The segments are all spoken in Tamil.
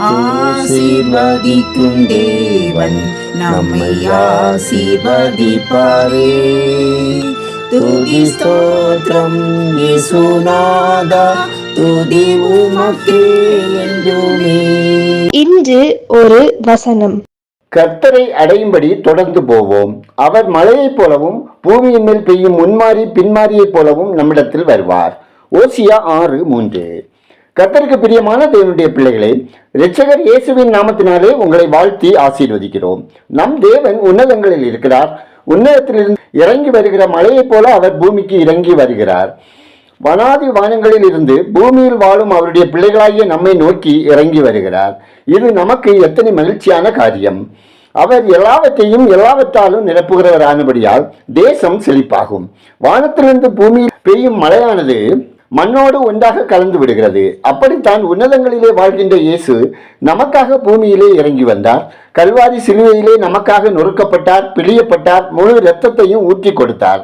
ஆசீர்வதிக்கும் தேவன் நம்மை ஆசீர்வதிப்பாரே. துதி ஸ்தோத்திரம் இயேசுநாதா துதி உமக்கே என்றுமே. இன்று ஒரு வசனம். கர்த்தரை அடையும்படி தொடர்ந்து போவோம். அவர் மழையைப் போலவும் பூமியின் மேல் பெய்யும் முன்மாறி பின்மாறியைப் போலவும் நம்மிடத்தில் வருவார். ஓசியா ஆறு மூன்று. கத்தருக்கு பிரியமான தேவனுடைய பிள்ளைகளே இரட்சகர் இயேசுவின் நாமத்தினாலே உங்களை வாழ்த்தி ஆசீர்வதிக்கிறோம். நம் தேவன் உன்னதங்களில் இருக்கிறார். உன்னதத்திலிருந்து இறங்கி வருகிற மழையைப் போல அவர் பூமிக்கு இறங்கி வருகிறார். வனாதி வானங்களில் இருந்து பூமியில் வாழும் அவருடைய பிள்ளைகளாகிய நம்மை நோக்கி இறங்கி வருகிறார். இது நமக்கு எத்தனை மகிழ்ச்சியான காரியம். அவர் எல்லாவற்றையும் எல்லாவற்றாலும் நிரப்புகிறவரானபடியால் தேசம் செழிப்பாகும். வானத்திலிருந்து பூமியில் பெய்யும் மழையானது மண்ணோடு ஒன்றாக கலந்து விடுகிறது. அப்படித்தான் உன்னதங்களிலே வாழ்கின்ற இயேசு நமக்காக பூமியிலே இறங்கி வந்தார். கல்வாரி சிலுவையிலே நமக்காக நொறுக்கப்பட்டார் பிழியப்பட்டார் முழு இரத்தத்தையும் ஊற்றி கொடுத்தார்.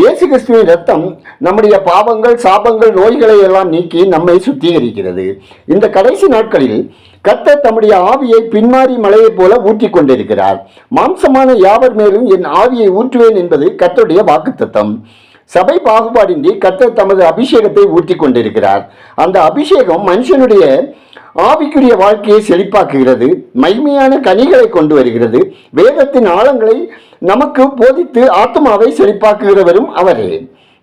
இயேசு கிறிஸ்துவின் ரத்தம் நம்முடைய பாவங்கள் சாபங்கள் நோய்களை எல்லாம் நீக்கி நம்மை சுத்திகரிக்கிறது. இந்த கடைசி நாட்களில் கத்த தம்முடைய ஆவியை பின்மாறி மலையைப் போல ஊற்றி கொண்டிருக்கிறார் மாம்சமான யாவர் மேலும் என் ஆவியை ஊற்றுவேன் என்பது கத்தருடைய வாக்குத்தத்தம். சபை பாகுபாடின்றி கர்த்தர் தமது அபிஷேகத்தை ஊற்றி கொண்டிருக்கிறார். அந்த அபிஷேகம் மனுஷனுடைய ஆவிக்குரிய வாழ்க்கையை செழிப்பாக்குகிறது மகிமையான கனிகளை கொண்டு வருகிறது வேதத்தின் ஆழங்களை நமக்கு போதித்து ஆத்மாவை செழிப்பாக்குகிறவரும் அவரே.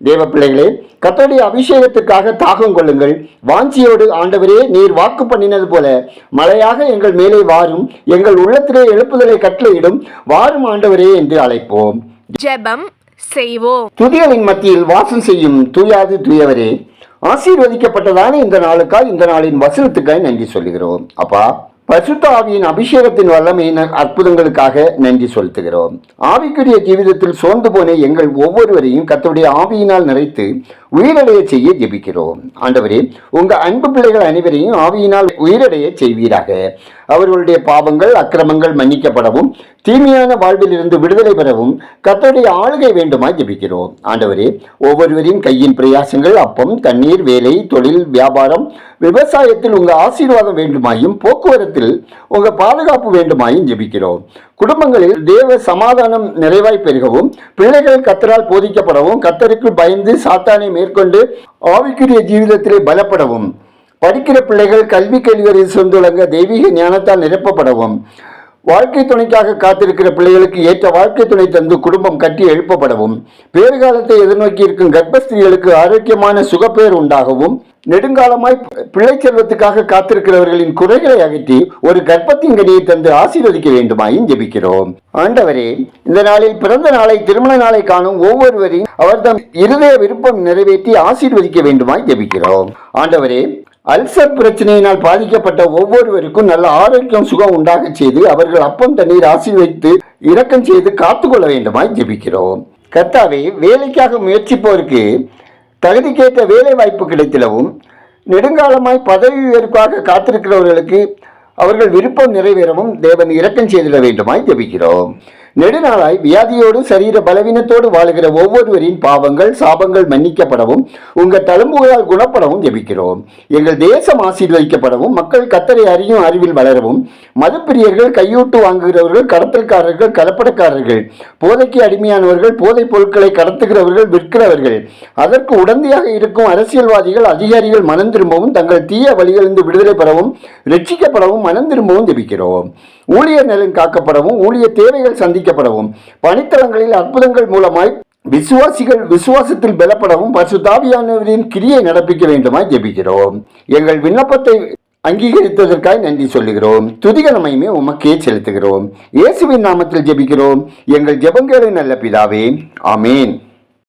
தேவ பிள்ளைகளே கத்தருடைய அபிஷேகத்துக்காக தாகம் கொள்ளுங்கள். வாஞ்சியோடு ஆண்டவரே நீர் வாக்கு பண்ணினது போல மழையாக எங்கள் மேலே வாரும் எங்கள் உள்ளத்திலே எழுப்புதலை கட்டளையிடும் வாரும் ஆண்டவரே என்று அழைப்போம். ஜெபம் செய்வோம். துதிகளின் மத்தியில் வாசம் செய்யும் தூயாது தூயவரே ஆசீர்வதிக்கப்பட்டதான இந்த நாளுக்காய் இந்த நாளின் வசனத்துக்காய் நன்றி சொல்லுகிறோம். அப்பா பசுத்த ஆவியின் அபிஷேகத்தின் வல்லமையின் அற்புதங்களுக்காக நன்றி செலுத்துகிறோம். ஆவிக்குரிய ஜீவிதத்தில் சோர்ந்து போன எங்கள் ஒவ்வொருவரையும் கத்தருடைய ஆவியினால் நிறைத்து உயிரடைய செய்ய ஜெபிக்கிறோம். ஆண்டவரே உங்க அன்பு பிள்ளைகள் அனைவரையும் ஆவியினால் உயிரடைய செய்வீராக. அவர்களுடைய பாவங்கள் அக்கிரமங்கள் மன்னிக்கப்படவும் தீமையான வாழ்விலிருந்து விடுதலை பெறவும் கத்தருடைய ஆளுகை வேண்டுமாய் ஜெபிக்கிறோம். ஆண்டவரே ஒவ்வொருவரின் கையின் பிரயாசங்கள் அப்பம் தண்ணீர் வேலை தொழில் வியாபாரம் விவசாயத்தில் உங்கள் ஆசீர்வாதம் வேண்டுமாயும் போக்குவரத்தில் உங்கள் பாதுகாப்பு வேண்டுமாயும் ஜெபிக்கிறோம். குடும்பங்களில் தேவ சமாதானம் நிறைவாய் பெருகவும் பிள்ளைகள் கத்தரால் போதிக்கப்படவும் கத்தருக்கு பயந்து சாத்தானை மேற்கொண்டு ஆவிக்குரிய ஜீவிதத்திலே பலப்படவும். படிக்கிற பிள்ளைகள் கல்வி கல்வியறிவு சொந்துலங்க தெய்வீக ஞானத்தால் நிரப்பப்படவும். வாழ்க்கை துணைக்காக காத்திருக்கிற பிள்ளைகளுக்கு ஏற்ற வாழ்க்கை துணை தந்து குடும்பம் கட்டி எழுப்பப்படவும். பேறுகாலத்தை எதிர்நோக்கி இருக்கும் கர்ப்பஸ்திரிகளுக்கு ஆரோக்கியமான சுகப்பேர் உண்டாகவும் நெடுங்காலமாய் பிள்ளை செல்வத்துக்காக காத்திருக்கிறவர்களின் குறைகளை அகற்றி ஒரு கர்ப்பத்தின் கனியை தந்து ஆசீர்வதிக்க வேண்டுமாயும் ஜெபிக்கிறோம். ஆண்டவரே இந்த நாளில் பிறந்த நாளை திருமண நாளை காணும் ஒவ்வொருவரையும் அவர் தம் இருதய விருப்பம் நிறைவேற்றி ஆசீர்வதிக்க வேண்டுமாய் ஜெபிக்கிறோம். ஆண்டவரே அல்சர் பிரச்சனையினால் பாதிக்கப்பட்ட ஒவ்வொருவருக்கும் நல்ல ஆரோக்கியம் சுகம் உண்டாக செய்து அவர்கள் அப்பம் தண்ணீர் ஆசீர்வதித்து இரக்கம் செய்து காத்துக்கொள்ள வேண்டுமாய் ஜெபிக்கிறோம். கர்த்தாவே வேலைக்காக முயற்சிப்போருக்கு தகுதிக்கேற்ற வேலை வாய்ப்பு கிடைத்திடவும் நெடுங்காலமாய் பதவி உயர்வுக்காக காத்திருக்கிறவர்களுக்கு அவர்கள் விருப்பம் நிறைவேறவும் தேவன் இரக்கம் செய்திட வேண்டுமாய் ஜெபிக்கிறோம். நெடுநாளாய் வியாதியோடு சரீர பலவீனத்தோடு வாழ்கிற ஒவ்வொருவரின் பாவங்கள் சாபங்கள் மன்னிக்கப்படவும் உங்கள் தழும்புகளால் குணப்படவும் ஜெபிக்கிறோம். எங்கள் தேசம் ஆசீர்வதிக்கப்படவும் மக்கள் கத்தரை அறியும் அறிவில் வளரவும் மதுப்பிரியர்கள் கையூட்டு வாங்குகிறவர்கள் கடத்தல்காரர்கள் கலப்படக்காரர்கள் போதைக்கு அடிமையானவர்கள் போதைப் பொருட்களை கடத்துகிறவர்கள் விற்கிறவர்கள் அதற்கு உடந்தையாக இருக்கும் அரசியல்வாதிகள் அதிகாரிகள் மனம் திரும்பவும் தங்கள் தீய வழிகளிலிருந்து விடுதலை பெறவும் ரட்சிக்கப்படவும் மனம் திரும்பவும் ஜெபிக்கிறோம். ஊழியர் நலன் காக்கப்படவும் ஊழிய தேவைகள் சந்திக்கப்படவும் பணித்தளங்களில் அற்புதங்கள் மூலமாய் விசுவாசிகள் விசுவாசத்தில் பலப்படவும் பரிசுத்தாவியானவரின் கிரியை நடப்பிக்க வேண்டுமாய் ஜெபிக்கிறோம். எங்கள் விண்ணப்பத்தை அங்கீகரித்ததற்காய் நன்றி சொல்லுகிறோம். துதிகரமையுமே உமக்கே செலுத்துகிறோம். இயேசுவின் நாமத்தில் ஜெபிக்கிறோம். எங்கள் ஜெபங்களை நல்ல பிதாவே. ஆமேன்.